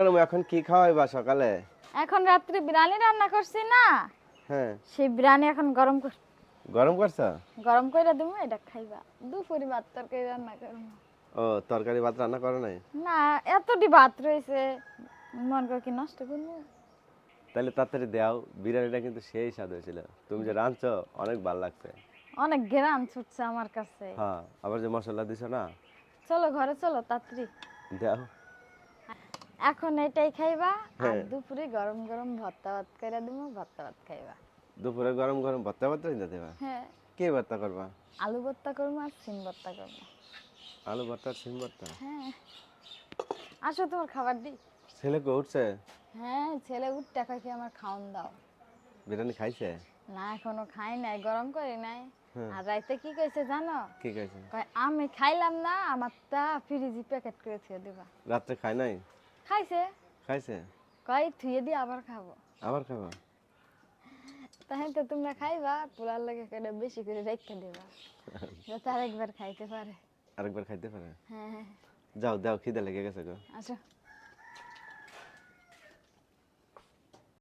এখন কি খাওয়াইবা সকালে? এখন রাত্রে বিরিয়ানি রান্না করছি না। হ্যাঁ। সেই বিরিয়ানি এখন গরম কর গরম করছ? গরম করে দেবো এটা খাইবা। দুপুরি ভাত তরকারি রান্না করব। ও তরকারি ভাত রান্না করো নাই? না এতটি ভাত রয়েছে মন করে কি নষ্ট করব? তাহলে তাড়াতাড়ি দাও বিরিয়ানিটা কিন্তু সেই স্বাদ হয়েছিল। তুমি যে রাঁধছো অনেক ভালো লাগছে। অনেক ঘেরান ছুটছে আমার কাছে। হ্যাঁ আবার যে মশলা দিছো না? চলো ঘরে চলো তাড়াতাড়ি। দাও। এখন এটাই খাইবা আর হ্যাঁ। দুপুরে গরম গরম ভর্তা ভাত করে দেবো ভর্তা ভাত খাইবা। দুপুরে গরম গরম ভর্তা ভর্তা দিতে দেবা? হ্যাঁ। কি ভর্তা করবা? আলু ভর্তা করব আর সিম ভর্তা করব আলু ভর্তা সিম ভর্তা? হ্যাঁ। আসো তোমার খাবার দিই ছেলেকে উঠছে? হ্যাঁ ছেলে উঠটা খাইকে আমার খাওন দাও। বিরিয়ানি খাইছে? না এখনও খাই নাই গরম করি নাই। হ্যাঁ। আর রাইতে কি কইছে জানো? কি কইছে? কয় আমি খাইলাম না আমার তা ফ্রিজি প্যাকেট করে থুয়ে দিবা। রাত্রে খাই নাই? খাইছে? খাইছে। কয় থুয়ে দিয়ে আবার খাব। আবার খাব? তাহলে তো তোমরা খাইবা পোলার লাগে কেটে বেশি করে রেখে দেবা। যাতে আরেকবার খাইতে পারে। আরেকবার খাইতে পারে? হ্যাঁ হ্যাঁ। যাও দাও খিদে লেগে গেছে গো। আসো।